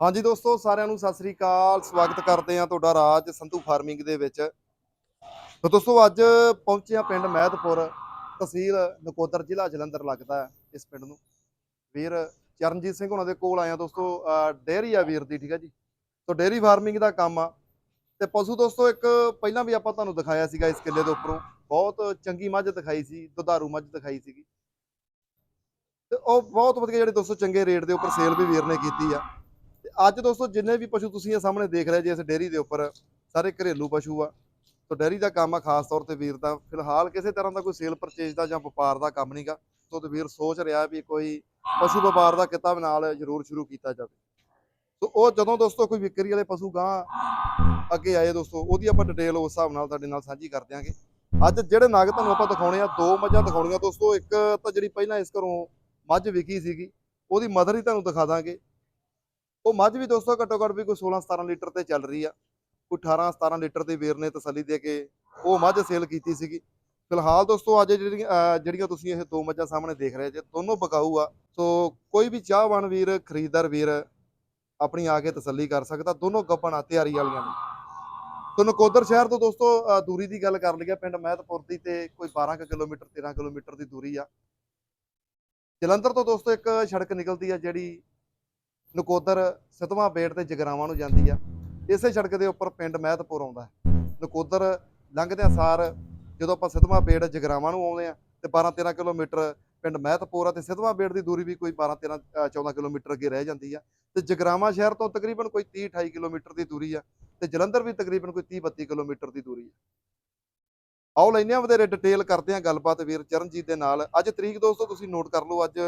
ਹਾਂਜੀ ਦੋਸਤੋ, ਸਾਰਿਆਂ ਨੂੰ ਸਤਿ ਸ੍ਰੀ ਅਕਾਲ। ਸਵਾਗਤ ਕਰਦੇ ਹਾਂ ਤੁਹਾਡਾ ਰਾਜ ਸੰਧੂ ਫਾਰਮਿੰਗ ਦੇ ਵਿੱਚ। ਤਾਂ ਦੋਸਤੋ, ਅੱਜ ਪਹੁੰਚੇ ਆ ਪਿੰਡ ਮਹਿਦਪੁਰ ਤਹਿਸੀਲ ਨਕੋਦਰ, ਜ਼ਿਲ੍ਹਾ ਜਲੰਧਰ ਲੱਗਦਾ ਹੈ ਇਸ ਪਿੰਡ ਨੂੰ। ਵੀਰ ਚਰਨਜੀਤ ਸਿੰਘ ਉਹਨਾਂ ਦੇ ਕੋਲ ਆਇਆ ਦੋਸਤੋ ਡੇਅਰੀ ਆ ਵੀਰ ਦੀ, ਠੀਕ ਹੈ ਜੀ। ਤਾਂ ਡੇਅਰੀ ਫਾਰਮਿੰਗ ਦਾ ਕੰਮ ਆ। ਤੇ ਪਸ਼ੂ ਦੋਸਤੋ, ਇੱਕ ਪਹਿਲਾਂ ਵੀ ਆਪਾਂ ਤੁਹਾਨੂੰ ਦਿਖਾਇਆ ਸੀਗਾ ਇਸ ਕਿੱਲੇ ਦੇ ਉੱਪਰੋਂ। ਬਹੁਤ ਚੰਗੀ ਮੱਝ ਦਿਖਾਈ ਸੀ, ਦੁਧਾਰੂ ਮੱਝ ਦਿਖਾਈ ਸੀਗੀ। ਤੇ ਉਹ ਬਹੁਤ ਵਧੀਆ ਜਿਹੜੇ ਦੋਸਤੋ, ਚੰਗੇ ਰੇਟ ਦੇ ਉੱਪਰ ਸੇਲ ਵੀ ਵੀਰ ਨੇ ਕੀਤੀ ਆ। ਅੱਜ ਦੋਸਤੋ ਜਿੰਨੇ ਵੀ ਪਸ਼ੂ ਤੁਸੀਂ ਇਹ ਸਾਹਮਣੇ ਦੇਖ ਰਹੇ ਜੇ ਇਸ ਡੇਅਰੀ ਦੇ ਉੱਪਰ, ਸਾਰੇ ਘਰੇਲੂ ਪਸ਼ੂ ਆ। ਤਾਂ ਡੇਅਰੀ ਦਾ ਕੰਮ ਆ ਖਾਸ ਤੌਰ ਤੇ ਵੀਰ ਦਾ। ਫਿਲਹਾਲ ਕਿਸੇ ਤਰ੍ਹਾਂ ਦਾ ਕੋਈ ਸੇਲ ਪਰਚੇਜ ਦਾ ਜਾਂ ਵਪਾਰ ਦਾ ਕੰਮ ਨਹੀਂਗਾ। ਸੋ ਤੇ ਵੀਰ ਸੋਚ ਰਿਹਾ ਵੀ ਕੋਈ ਪਸ਼ੂ ਵਪਾਰ ਦਾ ਕਿੱਤਾ ਵੀ ਨਾਲ ਜ਼ਰੂਰ ਸ਼ੁਰੂ ਕੀਤਾ ਜਾਵੇ। ਸੋ ਉਹ ਜਦੋਂ ਦੋਸਤੋ ਕੋਈ ਵਿਕਰੀ ਵਾਲੇ ਪਸ਼ੂ ਗਾਂ ਅੱਗੇ ਆਏ ਦੋਸਤੋ, ਉਹਦੀ ਆਪਾਂ ਡਿਟੇਲ ਉਸ ਹਿਸਾਬ ਨਾਲ ਤੁਹਾਡੇ ਨਾਲ ਸਾਂਝੀ ਕਰ ਦਿਆਂਗੇ। ਅੱਜ ਜਿਹੜੇ ਨਗ ਤੁਹਾਨੂੰ ਆਪਾਂ ਦਿਖਾਉਣੇ ਆ, ਦੋ ਮੱਝਾਂ ਦਿਖਾਉਣੀਆਂ ਦੋਸਤੋ। ਇੱਕ ਤਾਂ ਜਿਹੜੀ ਪਹਿਲਾਂ ਇਸ ਘਰੋਂ ਮੱਝ ਵਿਕੀ ਸੀਗੀ, ਉਹਦੀ ਮਦਰ ਹੀ ਤੁਹਾਨੂੰ ਦਿਖਾ ਦਾਂਗੇ। ਉਹ ਮੱਝ ਵੀ ਦੋਸਤੋ ਘੱਟੋ ਘੱਟ ਵੀ ਕੋਈ 16 17 ਲੀਟਰ ਤੇ ਚੱਲ ਰਹੀ ਆ। ਕੋਈ 18 17 ਲੀਟਰ ਦੇ ਵੀਰ ਨੇ ਤਸੱਲੀ ਦੇ ਕੇ ਉਹ ਮੱਝ ਸੇਲ ਕੀਤੀ ਸੀਗੀ। ਫਿਲਹਾਲ ਦੋਸਤੋ ਅੱਜ ਜਿਹੜੀਆਂ ਜਿਹੜੀਆਂ ਤੁਸੀਂ ਇਹ ਦੋ ਮੱਝਾਂ ਸਾਹਮਣੇ ਦੇਖ ਰਹੇ ਜੇ ਦੋਨੋਂ ਬਕਾਊ ਆ, ਸੋ ਕੋਈ ਵੀ ਚਾਹਵਾਨ ਵੀਰ, ਖਰੀਦਦਾਰ ਵੀਰ ਆਪਣੀ ਆ ਕੇ ਤਸੱਲੀ ਕਰ ਸਕਦਾ, ਦੋਨੋਂ ਗੱਪਣਾ ਤਿਆਰੀ ਵਾਲੀਆਂ ਨੇ। ਸੋ ਨਕੋਦਰ ਸ਼ਹਿਰ ਤੋਂ ਦੋਸਤੋ ਦੂਰੀ ਦੀ ਗੱਲ ਕਰ ਲਈਏ, ਪਿੰਡ ਮਹਿਤਪੁਰ ਦੀ ਤੇ ਕੋਈ 12 ਕੁ ਕਿਲੋਮੀਟਰ 13 ਕਿਲੋਮੀਟਰ ਦੀ ਦੂਰੀ ਆ। ਜਲੰਧਰ ਤੋਂ ਦੋਸਤੋ ਇੱਕ ਸੜਕ ਨਿਕਲਦੀ ਆ, ਜਿਹੜੀ ਨਕੋਦਰ ਸਤਵਾਂ ਬੇੜ ਤੇ ਜਗਰਾਵਾਂ ਨੂੰ ਜਾਂਦੀ ਆ। ਇਸੇ ਸੜਕ ਦੇ ਉੱਪਰ ਪਿੰਡ ਮਹਿਤਪੁਰ ਆਉਂਦਾ ਹੈ। ਨਕੋਦਰ ਲੰਘਦਿਆਂ ਸਾਰ ਜਦੋਂ ਆਪਾਂ ਸਤਵਾਂ ਬੇੜ ਜਗਰਾਵਾਂ ਨੂੰ ਆਉਂਦੇ ਆ ਤੇ 12 13 ਕਿਲੋਮੀਟਰ ਪਿੰਡ ਮਹਿਤਪੁਰ ਆ ਤੇ ਸਤਵਾਂ ਬੇੜ ਦੀ ਦੂਰੀ ਵੀ ਕੋਈ 12 13 ਅ, 14 ਕਿਲੋਮੀਟਰ ਅੱਗੇ ਰਹਿ ਜਾਂਦੀ ਆ। ਤੇ ਜਗਰਾਵਾਂ ਸ਼ਹਿਰ ਤੋਂ ਤਕਰੀਬਨ ਕੋਈ 30 28 ਕਿਲੋਮੀਟਰ ਦੀ ਦੂਰੀ ਆ ਤੇ ਜਲੰਧਰ ਵੀ ਤਕਰੀਬਨ ਕੋਈ 30 32 ਕਿਲੋਮੀਟਰ ਦੀ ਦੂਰੀ ਆ। ਆਓ ਲੈਂਦੇ ਹਾਂ ਵਧੇਰੇ ਡਿਟੇਲ ਕਰਦੇ ਹਾਂ ਗੱਲਬਾਤ ਵੀਰ ਚਰਨਜੀਤ ਦੇ ਨਾਲ। ਅੱਜ ਤਰੀਕ ਦੋਸਤੋ ਤੁਸੀਂ ਨੋਟ ਕਰ ਲਓ ਅੱਜ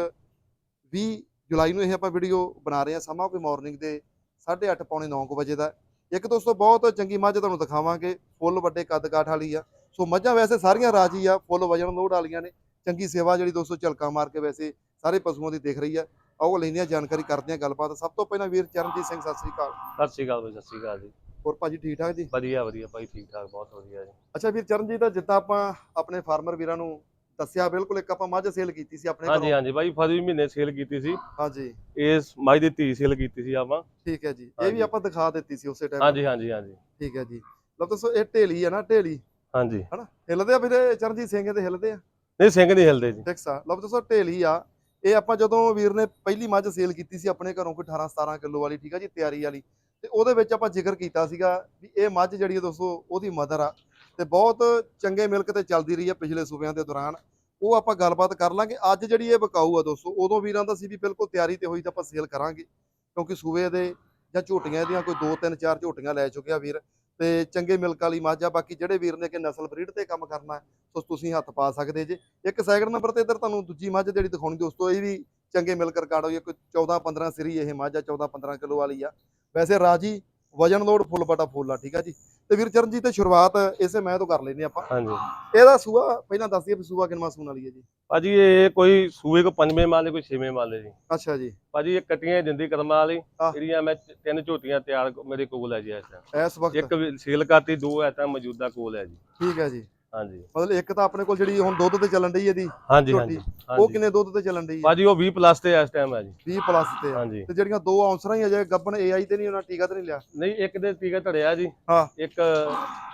20 ਜੁਲਾਈ ਨੂੰ ਇਹ ਆਪਾਂ ਵੀਡੀਓ ਬਣਾ ਰਹੇ ਹਾਂ ਸਮਾਂ ਕੋਈ ਮਾਰਨਿੰਗ ਦੇ 8:30 ਪੌਣੇ 9 ਵਜੇ ਦਾ। ਇੱਕ ਦੋਸਤੋ ਬਹੁਤ ਚੰਗੀ ਮੱਝ ਤੁਹਾਨੂੰ ਦਿਖਾਵਾਂਗੇ ਫੁੱਲ ਵੱਡੇ ਕੱਦ ਕਾਠ ਵਾਲੀ ਆ। ਸੋ ਮੱਝਾਂ ਵੈਸੇ ਸਾਰੀਆਂ ਰਾਜੀ ਆ ਫੁੱਲ ਵਜਨ ਲੋਡ ਵਾਲੀਆਂ ਨੇ। ਚੰਗੀ ਸੇਵਾ ਜਿਹੜੀ ਦੋਸਤੋ ਝਲਕਾ ਮਾਰ ਕੇ ਵੈਸੇ ਸਾਰੇ ਪਸ਼ੂਆਂ ਦੀ ਦਿਖ ਰਹੀ ਆ। ਆਓ ਲੈਂਦੇ ਹਾਂ ਜਾਣਕਾਰੀ ਕਰਦੇ ਹਾਂ ਗੱਲਬਾਤ। ਸਭ ਤੋਂ ਪਹਿਲਾਂ ਵੀਰ ਚਰਨਜੀਤ ਸਿੰਘ ਸਤਿ ਸ੍ਰੀ ਅਕਾਲ। ਸਤਿ ਸ਼੍ਰੀ ਅਕਾਲ ਬਾਈ ਸਤਿ ਸ਼੍ਰੀ ਅਕਾਲ ਜੀ। ਹੋਰ ਭਾਜੀ ਠੀਕ ਠਾਕ ਜੀ? ਵਧੀਆ ਵਧੀਆ ਭਾਈ ਠੀਕ ਠਾਕ ਬਹੁਤ ਵਧੀਆ ਜੀ। ਅੱਛਾ ਵੀਰ ਚਰਨਜੀਤ ਦਾ ਜਿੱਦਾਂ ਆਪਾਂ ਆਪਣੇ ਫਾਰਮਰ ਵੀਰਾਂ ਨੂੰ ਦੱਸਿਆ ਬਿਲਕੁਲ ਇੱਕ ਆਪਾਂ ਮੱਝ ਸੇਲ ਕੀਤੀ ਸੀ ਆਪਣੇ ਹਾਂਜੀ ਹਾਂਜੀ ਭਾਈ ਫਰਵਰੀ ਮਹੀਨੇ ਸੇਲ ਕੀਤੀ ਸੀ। ਹਾਂਜੀ। ਇਸ ਮੱਝ ਦੀ ਧੀ ਸੇਲ ਕੀਤੀ ਸੀ ਆਪਾਂ। ਠੀਕ ਹੈ ਜੀ। ਇਹ ਵੀ। ਆਪਾਂ ਦਿਖਾ ਦਿੱਤੀ ਸੀ ਉਸੇ ਟਾਈਮ ਹਾਂਜੀ ਹਾਂਜੀ ਹਾਂਜੀ। ਠੀਕ ਹੈ ਜੀ। ਲਓ ਦੱਸੋ ਇਹ ਢੇਲੀ ਆ ਨਾ ਢੇਲੀ? ਹਾਂਜੀ। ਹਨਾ? ਹਿੱਲਦੇ ਆ ਵੀਰੇ ਚਰਨਜੀਤ ਸਿੰਘ ਦੇ ਹਿੱਲਦੇ ਆ? ਨਹੀਂ ਸਿੰਘ ਨਹੀਂ ਹਿਲਦੇ ਜੀ। ਫਿਕਸ ਆ। ਲਓ ਦੱਸੋ ਢੇਲੀ ਆ। ਇਹ ਆਪਾਂ ਜਦੋਂ ਵੀਰ ਨੇ ਪਹਿਲੀ ਮੱਝ ਸੇਲ ਕੀਤੀ ਸੀ ਆਪਣੇ ਘਰੋਂ ਕੋਈ 18 17 ਕਿਲੋ ਵਾਲੀ ਠੀਕ ਆ ਜੀ ਤਿਆਰੀ ਵਾਲੀ। ਤੇ ਉਹਦੇ ਵਿੱਚ ਆਪਾਂ ਜ਼ਿਕਰ ਕੀਤਾ ਸੀਗਾ ਵੀ ਇਹ ਮੱਝ ਜਿਹੜੀ ਆ ਦੋਸਤੋ ਉਹਦੀ ਮਦਰ ਆ। ਤੇ ਬਹੁਤ ਚੰਗੇ ਮਿਲਕ ਤੇ ਚੱਲਦੀ ਰਹੀ ਆ ਪਿਛਲੇ ਸੂਬਿਆਂ ਦੇ ਦੌਰਾਨ। ਉਹ ਆਪਾਂ ਗੱਲਬਾਤ ਕਰ ਲਾਂਗੇ। ਅੱਜ ਜਿਹੜੀ ਇਹ ਬਕਾਊ ਆ ਦੋਸਤੋ, ਉਦੋਂ ਵੀਰਾਂ ਦਾ ਸੀ ਵੀ ਬਿਲਕੁਲ ਤਿਆਰੀ ਤੇ ਹੋਈ ਤਾਂ ਆਪਾਂ ਸੇਲ ਕਰਾਂਗੇ। ਕਿਉਂਕਿ ਸੂਬੇ ਦੇ ਜਾਂ ਝੋਟੀਆਂ ਇਹਦੀਆਂ ਕੋਈ 2 3 4 ਝੋਟੀਆਂ ਲੈ ਚੁੱਕਿਆ ਵੀਰ ਤੇ ਚੰਗੇ ਮਿਲਕ ਵਾਲੀ ਮੱਝ ਆ। ਬਾਕੀ ਜਿਹੜੇ ਵੀਰ ਨੇ ਕਿ ਨਸਲ ਬਰੀਡ ਤੇ ਕੰਮ ਕਰਨਾ, ਸੋ ਤੁਸੀਂ ਹੱਥ ਪਾ ਸਕਦੇ ਜੇ। ਇੱਕ ਸੈਕਿੰਡ ਨੰਬਰ ਤੇ ਇੱਧਰ ਤੁਹਾਨੂੰ ਦੂਜੀ ਮੱਝ ਜਿਹੜੀ ਦਿਖਾਉਣੀ ਦੋਸਤੋ, ਇਹ ਵੀ ਚੰਗੇ ਮਿਲਕ ਰਿਕਾਰਡ ਹੋਈ ਹੈ ਕੋਈ 14 15 ਸਰੀ ਇਹ ਮੱਝ ਆ 14 15 ਕਿਲੋ ਵਾਲੀ ਆ। ਵੈਸੇ ਰਾਜੀ, ਵਜਨ ਲੋਡ ਫੁੱਲ ਬਟਾ ਫੁੱਲ ਆ, ਠੀਕ ਆ ਜੀ? ਤੇ ਵੀਰ ਚਰਨਜੀਤ ਤੇ ਸ਼ੁਰੂਆਤ ਇਸੇ ਮੈਂ ਤੋਂ ਕਰ ਲੈਨੇ ਆਪਾਂ। ਹਾਂਜੀ। ਇਹਦਾ ਸੂਆ ਪਹਿਲਾਂ ਦੱਸ ਦਈਏ ਵੀ ਸੂਆ ਕਿੰਨਾ ਸੂਣ ਵਾਲੀ ਹੈ ਜੀ? ਭਾਜੀ ਇਹ ਕੋਈ ਸੂਏ ਕੋ ਪੰਜਵੇਂ ਮਾਲੇ ਕੋਈ ਛੇਵੇਂ ਮਾਲੇ ਜੀ। ਅੱਛਾ ਜੀ। ਭਾਜੀ ਇਹ ਕਟੀਆਂ ਜਿੰਦੀ ਕਰਮਾਂ ਵਾਲੀ। ਜਿਹੜੀਆਂ ਮੈਂ ਤਿੰਨ ਝੋਟੀਆਂ ਤਿਆਰ ਮੇਰੇ ਕੋਲ ਹੈ ਜੀ ਇਸ ਵਕਤ। ਇੱਕ ਸੇਲ ਕਰਤੀ ਦੋ ਤਾਂ ਮੌਜੂਦਾ ਕੋਲ ਹੈ ਜੀ। ਠੀਕ ਹੈ ਜੀ। ਹਾਂਜੀ। ਮਤਲਬ ਇੱਕ ਤਾਂ ਆਪਣੇ ਕੋਲ ਜਿਹੜੀ ਹੁਣ ਦੁੱਧ ਤੇ ਚੱਲਣ ਡਈ ਇਹਦੀ ਹਾਂਜੀ ਝੋਟੀ ਹਾਂਜੀ ਉਹ ਹਾਂਜੀ। ਕਿੰਨੇ ਦੁੱਧ ਤੇ ਚੱਲਣ ਡਈ ਹੈ? ਭਾਜੀ ਉਹ 20 ਪਲੱਸ ਤੇ ਇਸ ਟਾਈਮ ਹੈ ਜੀ। 20 ਪਲੱਸ ਤੇ ਹਾਂਜੀ। ਤੇ ਜਿਹੜੀਆਂ ਦੋ ਆਉਂਸਰਾਂ ਹੀ ਅਜੇ ਗੱਬਣ ਏਆਈ ਤੇ ਨਹੀਂ ਉਹਨਾਂ ਟੀਕਾ ਤੇ ਨਹੀਂ ਲਿਆ? ਨਹੀਂ ਇੱਕ ਦੇ ਟੀਕਾ ਧੜਿਆ ਜੀ ਹਾਂ। ਇੱਕ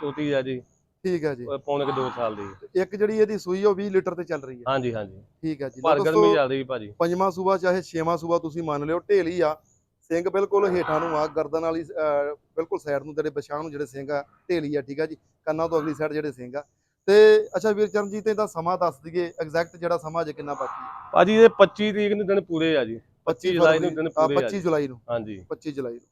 ਛੋਟੀ ਆ ਜੀ ਠੀਕ ਹੈ ਜੀ। ਪੌਣੇ ਕੁ ਦੋ ਸਾਲ ਦੀ। ਇੱਕ ਜਿਹੜੀ ਇਹਦੀ ਸੂਈ ਉਹ 20 ਲੀਟਰ ਤੇ ਚੱਲ ਰਹੀ ਹੈ ਹਾਂਜੀ ਹਾਂਜੀ। ਠੀਕ ਹੈ ਜੀ। ਦੋਸਤੋ, ਗਰਮੀ ਚੱਲ ਰਹੀ ਭਾਜੀ। ਪੰਜਵਾਂ ਸੂਬਾ ਚਾਹੇ ਛੇਵਾਂ ਸੂਬਾ ਤੁਸੀਂ ਮੰਨ ਲਿਓ ਢੇਲੀ ਆ। ਸਿੰਘ ਬਿਲਕੁਲ ਹੇਠਾਂ ਨੂੰ ਆ ਗਰਦਨ ਵਾਲੀ ਬਿਲਕੁਲ ਸਾਈਡ ਨੂੰ ਜਿਹੜੇ ਬਛਾਂ ਨੂੰ ਜਿਹੜੇ ਸਿੰਘ ਆ ਢੇਲੀ ਆ ਠੀਕ ਆ ਜੀ। ਕੰਨਾਂ ਤੋਂ ਅਗਲੀ ਸਾਈਡ ਜਿਹੜੇ ਸਿੰਘ ਆ। ਤੇ ਅੱਛਾ ਵੀਰ ਚਰਨਜੀਤ ਇਹਦਾ ਸਮਾਂ ਦੱਸ ਦਈਏ ਐਗਜ਼ੈਕਟ ਜਿਹੜਾ ਸਮਾਂ ਅਜੇ ਕਿੰਨਾ ਬਾਕੀ ਹੈ? ਭਾਜੀ ਇਹ 25 ਤਰੀਕ ਨੂੰ ਦਿਨ ਪੂਰੇ ਆ ਜੀ। 25 ਜੁਲਾਈ ਨੂੰ ਦਿਨ ਪੂਰੇ ਆ 25 ਜੀ। ਜੁਲਾਈ ਨੂੰ। ਹਾਂਜੀ। 25 ਜੁਲਾਈ ਨੂੰ।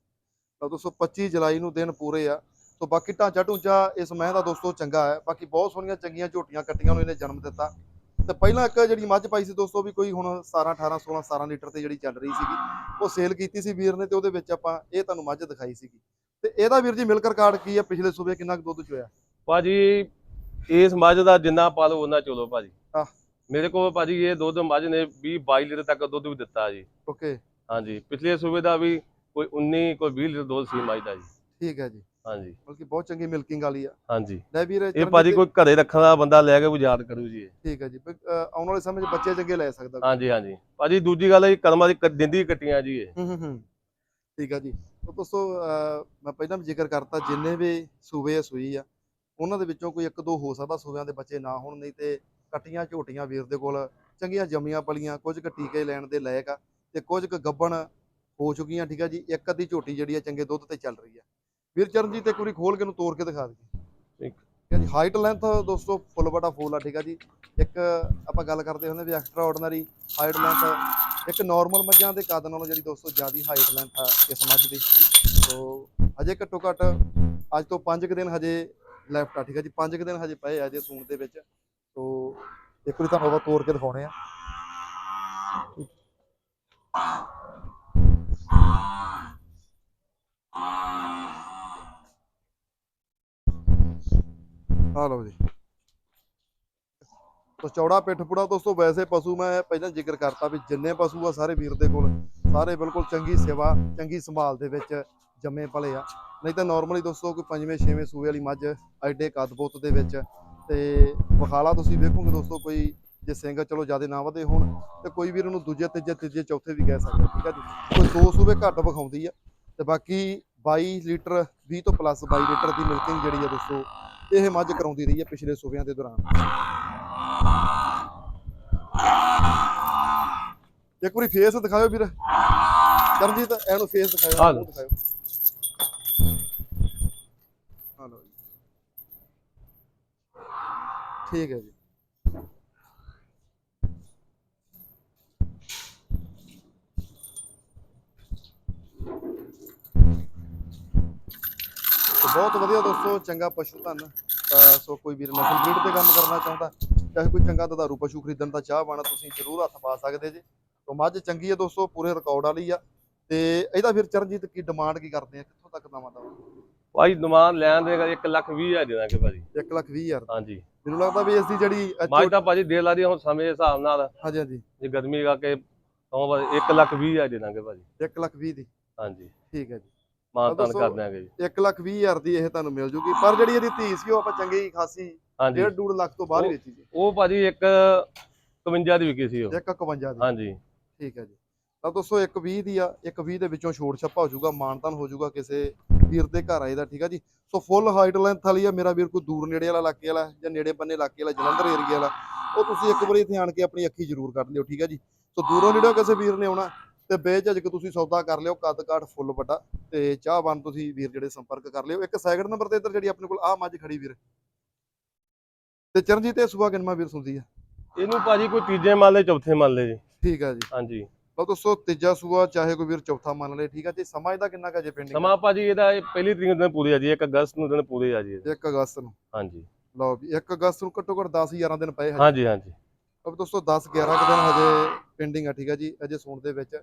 ਤਾਂ ਦੋਸਤੋ 25 ਜੁਲਾਈ ਨੂੰ ਦਿਨ ਪੂਰੇ ਆ। ਸੋ ਬਾਕੀ ਢਾਂਚਾ ਢੂੰਚਾ ਇਸ ਮਹਿ ਦਾ ਦੋਸਤੋ ਚੰਗਾ ਹੈ। ਬਾਕੀ ਬਹੁਤ ਸੋਹਣੀਆਂ ਚੰਗੀਆਂ ਝੋਟੀਆਂ ਕੱਟੀਆਂ ਨੂੰ ਇਹਨੇ ਜਨਮ ਦਿੱਤਾ। ਤੇ ਪਹਿਲਾਂ ਇੱਕ ਜਿਹੜੀ ਮੱਝ ਪਾਈ ਸੀ ਦੋਸਤੋ ਵੀ ਕੋਈ ਹੁਣ 17 18 16 17 ਲੀਟਰ ਤੇ ਜਿਹੜੀ ਚੱਲ ਰਹੀ ਸੀਗੀ ਉਹ ਸੇਲ ਕੀਤੀ ਸੀ ਵੀਰ ਨੇ ਤੇ ਉਹਦੇ ਵਿੱਚ ਆਪਾਂ ਇਹ ਤੁਹਾਨੂੰ ਮੱਝ ਦਿਖਾਈ ਸੀਗੀ। ਤੇ ਇਹਦਾ ਵੀਰ ਜੀ ਮਿਲਕ ਰਿਕਾਰਡ ਕੀ ਹੈ? ਪਿਛਲੇ ਸੂਬੇ ਕਿੰਨਾ ਕੁ ਦੁੱਧ ਚੋਇਆ? ਭਾਜੀ ਇਸ ਮੱਝ ਦਾ ਜਿੰਨਾ ਪਾਲੋ ਉਹਨਾਂ ਚਲੋ ਭਾਜੀ। ਆਹ। ਮੇਰੇ ਕੋਲ ਭਾਜੀ ਇਹ ਦੁੱਧ ਮੱਝ ਨੇ 20 22 ਲੀਟਰ ਤੱਕ ਦੁੱਧ ਵੀ ਦਿੱਤਾ ਜੀ। ਓਕੇ। ਹਾਂਜੀ ਪਿਛਲੇ ਸੂਬੇ ਦਾ ਵੀ ਕੋਈ 19 ਕੋਈ 20 ਲੀਟਰ ਦੁੱਧ ਸੀ ਮੱਝ ਦਾ ਜੀ। ਠੀਕ ਹੈ ਜੀ। ਹਾਂਜੀ। ਬਲਕਿ ਬਹੁਤ ਚੰਗੀ ਮਿਲਕਿੰਗ ਵਾਲੀ ਆ। ਹਾਂਜੀ। ਲੈ ਵੀਰ ਇਹ ਭਾਜੀ ਕੋਈ ਘਰੇ ਰੱਖਣ ਦਾ ਬੰਦਾ ਲੈ ਕੇ ਗੁਜ਼ਾਰ ਕਰੂ ਜੀ ਇਹ। ਠੀਕ ਹੈ ਜੀ। ਵੀ, ਆਉਣ ਵਾਲੇ ਸਮੇਂ 'ਚ ਬੱਚੇ ਚੰਗੇ ਲੈ ਸਕਦਾ ਹਾਂਜੀ ਹਾਂਜੀ। ਭਾਜੀ ਦੂਜੀ ਗੱਲ ਹੈ ਕਰਮਾਂ ਦੀ ਕ- ਦਿੰਦੀ ਕੱਟੀਆਂ ਜੀ ਇਹ। ਹੂੰ ਹੂੰ ਹੂੰ। ਠੀਕ ਆ ਜੀ। ਤਾਂ ਦੋਸਤੋ ਅਹ ਮੈਂ ਪਹਿਲਾਂ ਵੀ ਜ਼ਿਕਰ ਕਰਤਾ ਜਿੰਨੇ ਵੀ ਸੂਬੇ ਆ ਸੂਈ ਆ। ਉਹਨਾਂ ਦੇ ਵਿੱਚੋਂ ਕੋਈ ਇੱਕ ਦੋ ਹੋ ਸਕਦਾ ਸੂਬਿਆਂ ਦੇ ਬੱਚੇ ਨਾ ਹੋਣ ਨਹੀਂ ਤੇ ਕੱਟੀਆਂ ਝੋਟੀਆਂ ਵੀਰ ਦੇ ਕੋਲ ਚੰਗੀਆਂ ਜੰਮੀਆਂ ਪਲੀਆਂ ਕੁਝ ਕੁ ਟੀਕੇ ਲੈਣ ਦੇ ਲਾਇਕ ਆ ਤੇ ਕੁਝ ਕੁ ਗੱਬਣ ਹੋ ਚੁੱਕੀਆਂ ਠੀਕ ਆ ਜੀ ਇੱਕ ਅੱਧੀ ਝੋਟੀ ਜਿਹੜੀ ਆ ਚੰਗੇ ਦੁੱਧ ਤੇ ਚੱਲ ਰਹੀ ਆ। ਵੀਰ ਚਰਨਜੀਤ ਇੱਕ ਵਾਰੀ ਖੋਲ ਕੇ ਨੂੰ ਤੋੜ ਕੇ ਦਿਖਾ ਦਈਏ ਠੀਕ। ਠੀਕ ਆ ਜੀ ਹਾਈਟ ਲੈਂਥ ਦੋਸਤੋ ਫੁੱਲ ਬੜਾ ਫੁੱਲ ਆ ਠੀਕ ਆ ਜੀ ਇੱਕ ਆਪਾਂ ਗੱਲ ਕਰਦੇ ਹੁੰਦੇ ਵੀ ਐਕਸਟਰਾ ਆਰਡੀਨਰੀ ਹਾਈਟ ਲੈਂਥ ਇੱਕ ਨਾਰਮਲ ਮੱਝਾਂ ਦੇ ਕੱਦ ਨਾਲੋਂ ਜਿਹੜੀ ਦੋਸਤੋ ਜ਼ਿਆਦੀ ਹਾਈਟ ਲੈਂਥ ਆ ਇਸ ਮੱਝ ਦੀ। ਸੋ ਹਜੇ ਘੱਟੋ ਘੱਟ ਅੱਜ ਤੋਂ 5 ਕੁ ਦਿਨ ਹਜੇ ਲੈਫਟ ਆ ਠੀਕ ਆ ਜੀ। 5 ਕੁ ਦਿਨ ਹਜੇ ਪਏ ਆ ਜੇ ਸੂਣ ਦੇ ਵਿੱਚ। ਸੋ ਇੱਕ ਵਾਰੀ ਤੁਹਾਨੂੰ ਆਪਾਂ ਤੋੜ ਕੇ ਦਿਖਾਉਣੇ ਆ। ਆ ਲਓ ਜੀ। ਤੋ ਚੌੜਾ ਪਿੱਠ ਪੁੜਾ ਦੋਸਤੋ, ਵੈਸੇ ਪਸ਼ੂ ਮੈਂ ਪਹਿਲਾਂ ਜ਼ਿਕਰ ਕਰਤਾ ਵੀ ਜਿੰਨੇ ਪਸ਼ੂ ਆ ਸਾਰੇ ਵੀਰ ਦੇ ਕੋਲ, ਸਾਰੇ ਬਿਲਕੁਲ ਚੰਗੀ ਸੇਵਾ, ਚੰਗੀ ਸੰਭਾਲ ਦੇ ਵਿੱਚ ਜੰਮੇ ਪਲੇ ਆ। ਨਹੀਂ ਤਾਂ ਨਾਰਮਲੀ ਦੋਸਤੋ ਕੋਈ ਪੰਜਵੇਂ ਛੇਵੇਂ ਸੂਏ ਵਾਲੀ ਮੱਝ ਐਡੇ ਕੱਦ ਬੁੱਤ ਦੇ ਵਿੱਚ ਤੇ ਵਖਾਲਾ ਤੁਸੀਂ ਵੇਖੋਗੇ ਦੋਸਤੋ ਕੋਈ ਜੇ ਸਿੰਘ ਚਲੋ ਜ਼ਿਆਦਾ ਨਾ ਵਧੇ ਹੋਣ ਤੇ ਕੋਈ ਵੀਰ ਉਹਨੂੰ ਦੂਜੇ ਤੀਜੇ ਤੀਜੇ ਚੌਥੇ ਵੀ ਕਹਿ ਸਕਦਾ ਠੀਕ ਆ ਜੀ? ਕੋਈ ਦੋ ਸੂਬੇ ਘੱਟ ਵਿਖਾਉਂਦੀ ਆ ਤੇ ਬਾਕੀ 22 ਲੀਟਰ 20 ਤੋਂ ਪਲੱਸ 22 ਲੀਟਰ ਦੀ ਮਿਲਕਿੰਗ ਜਿਹੜੀ ਆ ਦੋਸਤੋ ਇਹ ਮੱਝ ਕਰਾਉਂਦੀ ਰਹੀ ਹੈ ਪਿਛਲੇ ਸੂਬਿਆਂ ਦੇ ਦੌਰਾਨ। ਇੱਕ ਵਾਰੀ ਫੇਸ ਦਿਖਾਓ ਵੀਰ। ਚਰਨਜੀਤ ਇਹਨੂੰ ਫੇਸ ਦਿਖਾਓ ਆ ਮੂੰਹ ਦਿਖਾਓ ਆ ਲਓ ਜੀ। ਠੀਕ ਹੈ ਜੀ। ਬਹੁਤ ਵਧੀਆ ਦੋਸਤੋ, ਚੰਗਾ ਪਸ਼ੂ ਧਨ। ਸੋ ਕੋਈ ਵੀਰ ਨਸਲ ਬਰੀਡ ਤੇ ਕੰਮ ਕਰਨਾ ਚਾਹੁੰਦਾ, ਚਾਹੇ ਕੋਈ ਚੰਗਾ ਦੁਧਾਰੂ ਪਸ਼ੂ ਖਰੀਦਣ ਦਾ ਚਾਹ ਬਾਣਾ ਤੁਸੀਂ ਜ਼ਰੂਰ ਹੱਥ ਪਾ ਸਕਦੇ ਜੇ। ਤੋਂ ਮੱਝ ਚੰਗੀ ਹੈ ਦੋਸਤੋ, ਪੂਰੇ ਰਿਕਾਰਡ ਵਾਲੀ ਆ। ਤੇ ਇਹਦਾ ਫਿਰ ਚਰਨਜੀਤ ਕੀ ਡਿਮਾਂਡ ਕੀ ਕਰਦੇ ਆ? ਕਿੱਥੋਂ ਤੱਕ ਦਵਾਂ ਦਵਾਂ? ਭਾਈ ਦਮਾਨ ਲੈਣ ਦੇ 1 ਲੱਖ 20 ਹਜ਼ਾਰ ਦੇ ਦਾਂਗੇ ਭਾਜੀ। 1 ਲੱਖ 20 ਹਜ਼ਾਰ। ਹਾਂਜੀ। ਮੈਨੂੰ ਲੱਗਦਾ ਵੀ ਇਸ ਦੀ ਜਿਹੜੀ ਮਾਜ ਤਾਂ ਭਾਜੀ ਦੇ ਲਾ ਦੀ ਹੁਣ ਸਮੇਂ ਦੇ ਹਿਸਾਬ ਨਾਲ। ਹਾਂਜੀ ਹਾਂਜੀ। ਜੇ ਗਰਮੀ ਕਰਕੇ ਤਾਂ 1 ਲੱਖ 20 ਹਜ਼ਾਰ ਦੇ ਦਾਂਗੇ ਭਾਜੀ। 1 ਲੱਖ 20 ਦੀ। ਹਾਂਜੀ। ਠੀਕ ਹੈ ਜੀ। ਮਾਨ ਤਾਨ ਦੱਸੋ। ਕਰ ਦਿਆਂਗੇ ਜੀ। 1 ਲੱਖ 20 ਹਜ਼ਾਰ ਦੀ ਇਹ ਤੁਹਾਨੂੰ ਮਿਲ ਜੂਗੀ। ਪਰ ਜਿਹੜੀ ਇਹਦੀ ਧੀ ਸੀ ਉਹ ਆਪਾਂ ਚੰਗੀ ਖਾਸੀ ਹਾਂਜੀ। 1.5 2 ਲੱਖ ਤੋਂ ਬਾਹਰ ਵੇਚੀ ਜੀ ਉਹ ਭਾਜੀ ਇੱਕ 51 ਦੀ ਵਿਕੀ ਸੀ ਉਹ। 1.51 ਦੀ। ਹਾਂਜੀ। ਠੀਕ ਹੈ ਜੀ। ਤਾਂ ਦੋਸਤੋ 1.20 ਦੀ ਆ 1.20 ਦੇ ਵਿੱਚੋਂ ਛੋੜ ਛੱਪਾ ਹੋ ਜਾਊਗਾ ਮਾਨਤਾਨ ਹੋ ਜਾਊਗਾ ਕਿਸੇ ਵੀਰ ਦੇ ਘਰ ਆਏ ਦਾ ਠੀਕ ਆ ਜੀ? ਸੋ ਫੁੱਲ ਹਾਈਟ ਲੈਂਥ ਵਾਲੀ ਆ ਮੇਰਾ ਵੀਰ ਕੋਈ ਦੂਰ ਨੇੜੇ ਵਾਲਾ ਇਲਾਕੇ ਵਾਲਾ ਜਾਂ ਨੇੜੇ ਬੰਨੇ ਇਲਾਕੇ ਵਾਲਾ ਜਲੰਧਰ ਏਰੀਆ ਵਾਲਾ ਉਹ ਤੁਸੀਂ ਇੱਕ ਵਾਰੀ ਇੱਥੇ ਆਣ ਕੇ ਆਪਣੀ ਅੱਖੀ ਜ਼ਰੂਰ ਕੱਢ ਲਿਓ ਠੀਕ ਆ ਜੀ? ਸੋ ਦੂਰੋਂ ਨੇੜਿਓਂ ਕਿਸੇ ਵੀਰ ਨੇ ਆਉਣਾ ਤੇ ਬੇਝਿਜਕ ਤੁਸੀਂ ਸੌਦਾ ਕਰ ਲਿਓ ਕੱਦ ਕਾਠ ਫੁੱਲ ਵੱਡਾ ਤੇ ਚਾਹ ਬਣ ਤੁਸੀਂ ਵੀਰ ਜਿਹੜੇ ਸੰਪਰਕ ਕਰ ਲਿਓ। ਇੱਕ ਸੈਕਿੰਡ ਨੰਬਰ ਤੇ ਇੱਧਰ ਜਿਹੜੀ ਆਪਣੇ ਕੋਲ ਆ ਮੱਝ ਖੜੀ ਵੀਰ। ਤੇ ਚਰਨਜੀਤ ਇਹ ਸੁਭਾ ਕਿੰਨਾ ਵੀਰ ਸੁਣਦੀ ਆ? ਇਹਨੂੰ ਭਾਜੀ ਕੋਈ ਤੀਜੇ ਮੰਨ ਲੈ ਚੌਥੇ ਮੰਨ ਲੈ ਜੀ। ਠੀਕ ਆ ਜੀ। ਹਾਂਜੀ। ਲਓ ਦੋਸਤੋ ਤੀਜਾ ਸੂਆ ਚਾਹੇ ਕੋਈ ਵੀਰ ਚੌਥਾ ਮੰਨ ਲਏ ਠੀਕ ਆ ਜੀ। ਸਮਾਂ ਇਹਦਾ ਕਿੰਨਾ ਕੁ ਜੇ ਪਿੰਡਿੰਗ ਸਮਾਂ ਭਾਜੀ ਇਹਦਾ ਇਹ ਪਹਿਲੀ ਤਰੀਕ ਨੂੰ ਦਿਨ ਪੂਰੇ ਆ ਜੀ 1 ਅਗਸਤ ਨੂੰ ਦਿਨ ਪੂਰੇ ਆ ਜੀ ਇਹਦੇ। 1 ਅਗਸਤ ਨੂੰ। ਹਾਂਜੀ। ਲਓ ਵੀ 1 ਅਗਸਤ ਨੂੰ ਘੱਟੋ ਘੱਟ 10 11 ਦਿਨ ਪਏ ਹਜੇ। ਹਾਂਜੀ ਹਾਂਜੀ। ਅਬ ਦੋਸਤੋ 10 11 ਕੁ ਦਿਨ ਹਜੇ ਪੈਂਡਿੰਗ ਆ ਠੀਕ ਆ ਜੀ ਅਜੇ ਸੂਣ ਦੇ ਵਿੱਚ।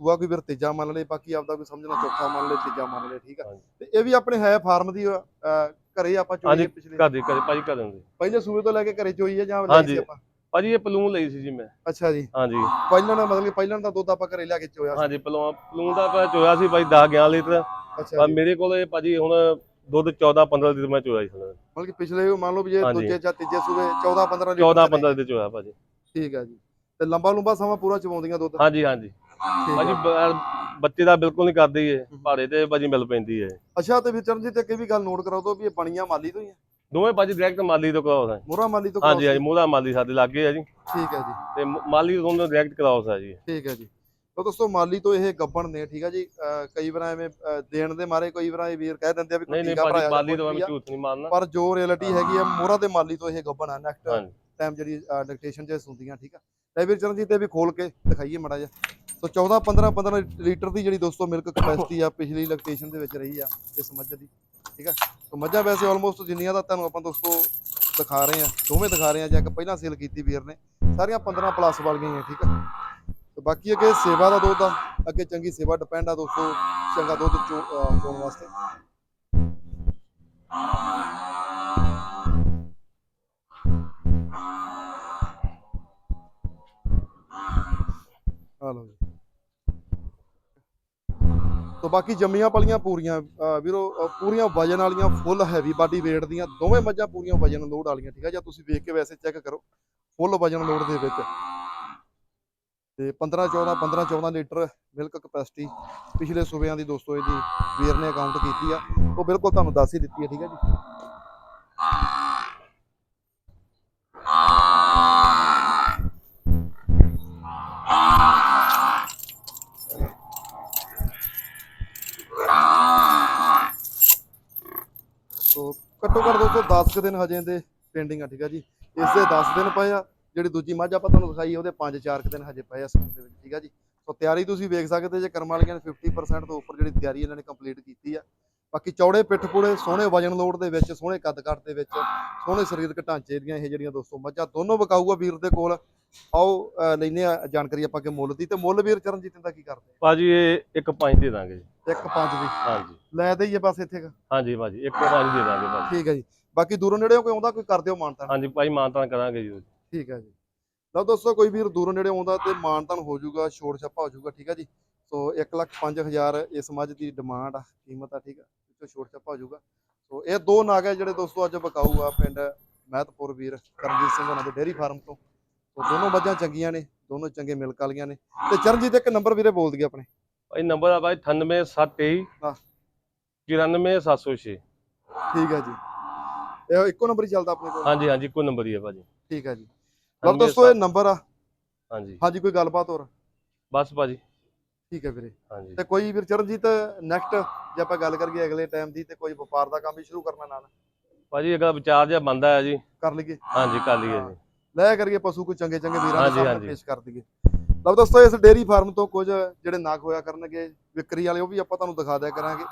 ਸੂਆ ਕੋਈ ਵੀਰ ਤੀਜਾ ਮੰਨ ਲਏ ਬਾਕੀ ਆਪਦਾ ਕੋਈ ਸਮਝਣਾ ਚੌਥਾ ਮੰਨ ਲਏ ਤੀਜਾ ਮੰਨ ਲਏ ਠੀਕ ਆ। ਹਾਂਜੀ। ਤੇ ਇਹ ਵੀ ਆਪਣੇ ਹੈ ਫਾਰਮ ਦੀ ਘਰੇ ਆਪਾਂ ਚੋਈ ਹਾਂਜੀ, ਪਿਛਲੇ ਘਰ ਦੀ ਘਰੇ ਭਾਜੀ ਘਰ ਦੇ। ਪਹਿਲੇ ਸੂਏ ਤੋਂ ਲੈ ਕੇ ਘਰੇ ਚੋਈ ਹੈ ਜਾਂ ਹਾਂਜੀ। ਸੀ ਆਪਾਂ? ਭਾਜੀ ਇਹ ਪਲੂਨ ਲਈ ਸੀ ਜੀ ਮੈਂ। ਅੱਛਾ ਜੀ। ਹਾਂਜੀ। ਪਹਿਲਾਂ ਦਾ ਮਤਲਬ ਕਿ ਪਹਿਲਾਂ ਦਾ ਦੁੱਧ ਆਪਾਂ ਘਰੇ ਲਿਆ ਕੇ ਚੋਇਆ ਸੀ। ਹਾਂਜੀ ਪਲੂਨ ਪਲੂਨ ਦਾ ਭਾਅ ਚੋਇਆ ਸੀ ਭਾਈ 10 11 ਲੀਟਰ। ਅੱਛਾ ਮੇਰੇ ਕੋਲ ਇਹ ਭਾਜੀ ਹੁਣ ਦੁੱਧ 14 15 ਲੀਟਰ ਮੈਂ ਚੋਇਆ ਸੀ। ਮਤਲਬ ਕਿ ਪਿਛਲੇ ਮੰਨ ਲਓ ਵੀ ਜੇ। ਦੂਜੇ ਜਾਂ ਤੀਜੇ ਸੂਏ 14 15 ਲੀਟਰ 14 ਚਲੇ। 15 ਲੀਟਰ ਚੋਇਆ ਭਾਜੀ। ਠੀਕ ਆ ਜੀ। ਤੇ ਲੰਬਾ ਲੰਬਾ ਸਮਾਂ ਪੂਰਾ ਚਵਾਉਂਦੀਆਂ ਦੁੱਧ। ਹਾਂਜੀ ਹਾਂਜੀ। ਭਾਜੀ ਬੱਚੇ ਦਾ ਬਿਲਕੁਲ ਨਹੀਂ ਕਰਦੀ ਏ ਭਾੜੇ ਤੇ ਭਾਜੀ ਮਿਲ ਪੈਂਦੀ ਏ ਅੱਛਾ ਤੇ ਫਿਰ ਚਰਨਜੀਤ ਇੱਕ ਇਹ ਵੀ ਗੱਲ ਨੋਟ ਕਰਾਓ ਦੋ ਵੀ ਇਹ ਬਣੀਆਂ ਮਾਲੀ ਤੋਂ ਹੀ ਆ? ਦੋਵੇਂ ਭਾਜੀ ਡਾਇਰੈਕਟ ਮਾਲੀ ਤੋਂ ਕਰਾਉਸ ਹੈ ਮੋਹਰਾ ਮਾਲੀ ਤੋਂ ਹਾਂਜੀ ਹਾਂਜੀ ਮੋਹਰਾ ਮਾਲੀ ਸਾਡੇ ਲਾਗੇ ਆ ਜੀ। ਠੀਕ ਹੈ ਜੀ। ਤੇ ਮਾਲੀ ਤੋਂ ਦੋਨੋਂ ਡਾਇਰੈਕਟ ਕਰਾਉਸ ਆ ਜੀ। ਠੀਕ ਹੈ ਜੀ। ਤਾਂ ਦੋਸਤੋ ਮਾਲੀ ਤੋਂ ਇਹ ਗੱਬਣ ਨੇ ਠੀਕ ਹੈ ਜੀ। ਕਈ ਵਾਰ ਐਵੇਂ ਦੇਣ ਦੇ ਮਾਰੇ ਕਈ ਵਾਰ ਇਹ ਵੀਰ ਕਹਿ ਦਿੰਦੇ ਆ ਵੀ ਨਹੀਂ ਨਹੀਂ ਭਾਜੀ ਮਾਲੀ ਜਾਂ ਤੋਂ ਕੁਛ ਮੈਂ ਵੀ ਆ। ਝੂਠ ਨਹੀਂ ਮਾਰਨਾ। ਪਰ ਜੋ ਰਿਐਲਿਟੀ ਹੈਗੀ ਆ ਮੋਹਰਾ ਦੇ ਮਾਲੀ ਤੋਂ ਇਹ ਗੱਬਣ ਆ ਨੈਕਸਟ ਟਾਈਮ ਜਿਹੜੀ ਡਿਕਟੇਸ਼ਨ ਚ ਸੁਣਦੀਆਂ ਠੀਕ ਆ। ਤੇ ਵੀਰ ਚਰਨਜੀਤ ਇਹ ਵੀ ਖੋਲ ਕੇ ਦਿਖਾਈਏ ਮੜਾ ਜਿਹਾ। ਸੋ 14 15 15 ਲੀਟਰ ਦੀ ਜਿਹੜੀ ਦੋਸਤੋ ਮਿਲਕ ਕਪੈਸਿਟੀ ਆ ਪਿਛਲੀ ਲੈਕਟੇਸ਼ਨ ਦੇ ਵਿੱਚ ਰਹੀ ਆ ਇਸ ਮੱਝ ਦੀ। ਠੀਕ ਆ? ਸੋ ਮੱਝਾਂ ਵੈਸੇ ਆਲਮੋਸਟ ਜਿੰਨੀਆਂ ਦਾ ਤੁਹਾਨੂੰ ਆਪਾਂ ਦੋਸਤੋ ਦਿਖਾ ਰਹੇ ਆ ਦੋਵੇਂ ਦਿਖਾ ਰਹੇ ਆ ਜਾਂ ਇੱਕ ਪਹਿਲਾਂ ਸੇਲ ਕੀਤੀ ਵੀਰ ਨੇ, ਸਾਰੀਆਂ 15 ਪਲੱਸ ਵਾਲੀਆਂ ਗਈਆਂ ਠੀਕ ਆ? ਤੇ ਬਾਕੀ ਅੱਗੇ ਸੇਵਾ ਦਾ ਦੁੱਧ ਆ, ਅੱਗੇ ਚੰਗੀ ਸੇਵਾ ਡਿਪੈਂਡ ਆ ਦੋਸਤੋ ਚੰਗਾ ਦੁੱਧ ਚੋ- ਚੋਣ ਵਾਸਤੇ। ਤੋ ਬਾਕੀ ਜੰਮੀਆਂ ਪਲੀਆਂ ਪੂਰੀਆਂ, ਅਹ ਵੀਰੋ, ਅਹ ਪੂਰੀਆਂ ਵਜਨ ਵਾਲੀਆਂ ਫੁੱਲ ਹੈਵੀ ਬਾਡੀ weight ਦੀਆਂ ਦੋਵੇਂ ਮੱਝਾਂ ਪੂਰੀਆਂ ਵਜਨ ਲੋਡ ਵਾਲੀਆਂ, ਠੀਕ ਆ? ਜਾਂ ਤੁਸੀਂ ਵੇਖ ਕੇ ਵੈਸੇ ਚੈੱਕ ਕਰੋ, ਫੁੱਲ ਵਜਨ ਲੋਡ ਦੇ ਵਿੱਚ। ਤੇ 15 14 15 14 ਲੀਟਰ ਮਿਲਕ ਕਪੈਸਿਟੀ ਪਿਛਲੇ ਸੂਬਿਆਂ ਦੀ ਦੋਸਤੋ ਇਹਦੀ ਵੀਰ ਨੇ ਅਕਾਊਂਟ ਕੀਤੀ ਆ। ਉਹ ਬਿਲਕੁਲ ਤੁਹਾਨੂੰ ਦੱਸ ਹੀ ਦਿੱਤੀ ਹੈ ਠੀਕ ਹੈ ਜੀ? ਘੱਟੋ ਘੱਟ ਦੋਸਤੋ 10 ਕੁ ਦਿਨ ਹਜੇ ਇਹਦੇ ਪੈਂਡਿੰਗ ਆ ਠੀਕ ਆ ਜੀ। ਇਸ ਦੇ 10 ਦਿਨ ਪਏ ਆ ਜਿਹੜੀ ਦੂਜੀ ਮੱਝ ਆਪਾਂ ਤੁਹਾਨੂੰ ਦਿਖਾਈ ਆ, ਉਹਦੇ 5-4 ਕੁ ਦਿਨ ਹਜੇ ਪਏ ਆ ਸੂਣ ਦੇ ਵਿੱਚ ਠੀਕ ਆ ਜੀ। ਸੋ ਤਿਆਰੀ ਤੁਸੀਂ ਵੇਖ ਸਕਦੇ ਜੇ ਕਰਮ ਵਾਲੀਆਂ ਨੇ 50% ਤੋਂ ਉੱਪਰ ਜਿਹੜੀ ਤਿਆਰੀ ਇਹਨਾਂ ਨੇ ਕੰਪਲੀਟ ਕੀਤੀ ਆ। ਬਾਕੀ ਚੌੜੇ ਪਿੱਠ ਪੂੜੇ ਸੋਹਣੇ ਵਜਨ ਲੋਡ ਦੇ ਵਿੱਚ ਸੋਹਣੇ ਕੱਦ ਕੱਟ ਦੇ ਵਿੱਚ ਸੋਹਣੇ ਸਰੀਰਕ ਢਾਂਚੇ ਦੀਆਂ ਇਹ ਜਿਹੜੀਆਂ ਦੋਸਤੋ ਮੱਝਾਂ ਦੋਨੋਂ ਵਿਕਾਊ ਆ ਵੀਰ ਦੇ ਕੋਲ। ਆਓ ਅਹ ਲੈਨੇ ਆ ਜਾਣਕਾਰੀ ਆਪਾਂ ਕਿ ਮੁੱਲ ਦੀ। ਤੇ ਮੁੱਲ ਵੀਰ ਚਰਨਜੀਤ ਦਾ ਕੀ ਕਰਦੇ ਭਾਜੀ ਇਹ ਇੱਕ ਪੰਜ ਦੇ ਦਾਂਗੇ ਜੀ। ਇੱਕ ਪੰਜ ਦੀ ਹਾਂਜੀ। ਲੈ ਦੇਈਏ ਬਸ ਇੱਥੇ ਕੁ। ਹਾਂਜੀ ਭਾਜੀ ਇੱਕ ਪੰਜ ਦੇ ਦਾਂਗੇ ਭਾਜੀ। ਠੀਕ ਹੈ ਜੀ। ਬਾਕੀ ਦੂਰੋਂ ਨੇੜਿਓਂ ਕੋਈ ਆਉਂਦਾ ਕੋਈ ਕਰ ਦਿਓ ਮਾਨਤਾਨ। ਹਾਂਜੀ ਭਾਈ ਮਾਨਤਾਨ ਕਰਾਂਗੇ ਜੀ। ਠੀਕ ਹੈ ਜੀ। ਲਓ ਦੋਸਤੋ ਕੋਈ ਵੀਰ ਦੂਰੋਂ ਨੇੜੇ ਆਉਂਦਾ ਤੇ ਮਾਨਤਾਨ ਹੋ ਜਾਊਗਾ ਛੋੜ ਛੱਪਾ ਹੋ ਜਾਊਗਾ ਠੀਕ ਹੈ ਜੀ। ਸੋ 1 ਲੱਖ 5000 ਇਸ ਮੱਝ ਦੀ ਡਿਮਾਂਡ ਆ ਕੀਮਤ ਆ ਠੀਕ ਆ ਵਿੱਚੋਂ ਛੋੜ ਛੱਪਾ ਹੋ ਜਾਊਗਾ। ਸੋ ਇਹ ਦੋ ਨਾਗ ਜਿਹੜੇ ਦੋਸਤੋ ਅੱਜ ਵਿਕਾਊ ਆ ਪਿੰਡ ਮਹਿਤਪੁਰ ਵੀਰ ਕਰਮਜੀਤ ਸਿੰਘ ਉਹਨਾਂ ਦੇ ਡੇਅਰੀ ਫਾਰਮ ਤੋਂ। ਸੋ ਦੋਨੋਂ ਮੱਝਾਂ ਚੰਗੀਆਂ ਨੇ ਦੋਨੋਂ ਚੰਗੇ ਮਿਲਕ ਵਾਲੀਆਂ ਨੇ। ਤੇ ਚਰਨਜੀਤ ਇੱਕ ਨੰਬਰ ਵੀਰੇ ਬੋਲ ਦਈਏ ਆਪਣੇ। ਭਾਈ ਨੰਬਰ ਆ ਭਾਈ 98723 ਹਾਂ। 94706 ਠੀਕ ਹੈ ਜੀ। ਇਹ ਇੱਕੋ ਨੰਬਰ ਹੀ ਚੱਲਦਾ ਆਪਣੇ ਕੋਲ? ਹਾਂਜੀ ਹਾਂਜੀ ਕੋਈ ਨੰਬਰ ਹੀ ਹੈ ਭਾਜੀ। ਠੀਕ ਹੈ ਜੀ। ਲਓ ਦੋਸਤੋ ਇਹ ਨੰਬਰ ਆ। ਹਾਂਜੀ। ਹਾਂਜੀ ਕੋਈ ਗੱਲਬਾਤ ਹੋਰ? ਬਸ ਭਾਜੀ। ਠੀਕ ਹੈ ਵੀਰੇ। ਹਾਂਜੀ। ਤੇ ਕੋਈ ਵੀਰ ਚਰਨਜੀਤ ਨੈਕਸਟ ਜੇ ਆਪਾਂ ਗੱਲ ਕਰੀਏ ਅਗਲੇ ਟਾਈਮ ਦੀ ਤੇ ਕੋਈ ਵਪਾਰ ਦਾ ਕੰਮ ਵੀ ਸ਼ੁਰੂ ਕਰਨਾ ਨਾਲ? ਭਾਜੀ ਅਗਲਾ ਵਿਚਾਰ ਜਿਹਾ ਬੰਦਾ ਹੈ ਜੀ। ਕਰ ਲਈਏ। ਹਾਂਜੀ ਕਰ ਲਈਏ ਜੀ। ਲੈ ਕਰੀਏ ਪਸ਼ੂ ਕੋਈ ਚੰਗੇ ਚੰਗੇ ਵੀਰਾਂ ਦੇ ਸਾਹਮਣੇ। ਪੇਸ਼ ਕਰ ਦਈਏ। ਲਓ ਦੋਸਤੋ ਇਸ ਡੇਰੀ ਫਾਰਮ ਤੋਂ ਕੁਝ ਜਿਹੜੇ ਨਾਗ ਹੋਇਆ ਕਰਨਗੇ ਵਿਕਰੀ ਵਾਲੇ ਉਹ ਵੀ ਆਪਾਂ ਤੁਹਾਨੂੰ ਦਿਖਾ ਦਿਆ ਕਰਾਂਗੇ।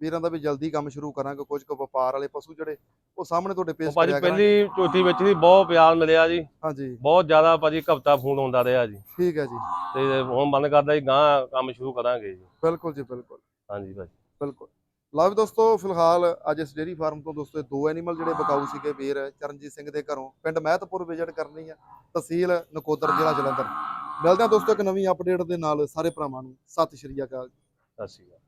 ਵੀਰਾਂ ਦਾ ਵੀ ਜਲਦੀ ਕੰਮ ਸ਼ੁਰੂ ਕਰਾਂਗੇ ਕੁਝ ਕੁ ਵਪਾਰ ਵਾਲੇ ਪਸ਼ੂ ਜਿਹੜੇ ਉਹ ਸਾਹਮਣੇ ਤੁਹਾਡੇ ਪੇਸ਼ ਭਾਜੀ ਕਰਿਆ ਕਰਾਂਗੇ। ਪਹਿਲੀ ਚੌਥੀ ਵਿੱਚ ਵੀ ਬਹੁਤ ਪਿਆਰ ਮਿਲਿਆ ਜੀ। ਹਾਂਜੀ। ਬਹੁਤ ਜ਼ਿਆਦਾ ਭਾਜੀ ਕਵਤਾ ਫੋਨ ਆਉਂਦਾ ਰਿਹਾ ਜੀ। ਠੀਕ ਹੈ ਜੀ। ਤੇ ਹੁਣ ਮਨ ਕਰਦਾ ਜੀ ਗਾਂ ਕੰਮ ਸ਼ੁਰੂ ਕਰਾਂਗੇ ਜੀ। ਬਿਲਕੁਲ ਜੀ ਬਿਲਕੁਲ। ਹਾਂਜੀ ਭਾਜੀ। ਬਿਲਕੁਲ। ਲਓ ਵੀ ਦੋਸਤੋ, ਫਿਲਹਾਲ ਅੱਜ ਇਸ ਡੇਰੀ ਫਾਰਮ ਤੋਂ ਦੋਸਤੋ ਇਹ ਦੋ ਐਨੀਮਲ ਜਿਹੜੇ ਬਕਾਊ ਸੀਗੇ ਵੀਰ ਚਰਨਜੀਤ ਸਿੰਘ ਦੇ ਘਰੋਂ, ਪਿੰਡ ਮਹਿਤਪੁਰ ਵਿਜ਼ਿਟ ਕਰਨੀ ਆ, ਤਹਿਸੀਲ ਨਕੋਦਰ, ਜ਼ਿਲ੍ਹਾ ਜਲੰਧਰ। ਮਿਲਦੇ ਹਾਂ ਦੋਸਤੋ ਇੱਕ ਨਵੀਂ ਅਪਡੇਟ ਦੇ ਨਾਲ ਸਾਰੇ ਭਰਾਵਾਂ ਨੂੰ। ਸਤਿ ਸ਼੍ਰੀ ਅਕਾਲ ਸਤਿ ਸ਼੍ਰੀ ਅਕਾਲ।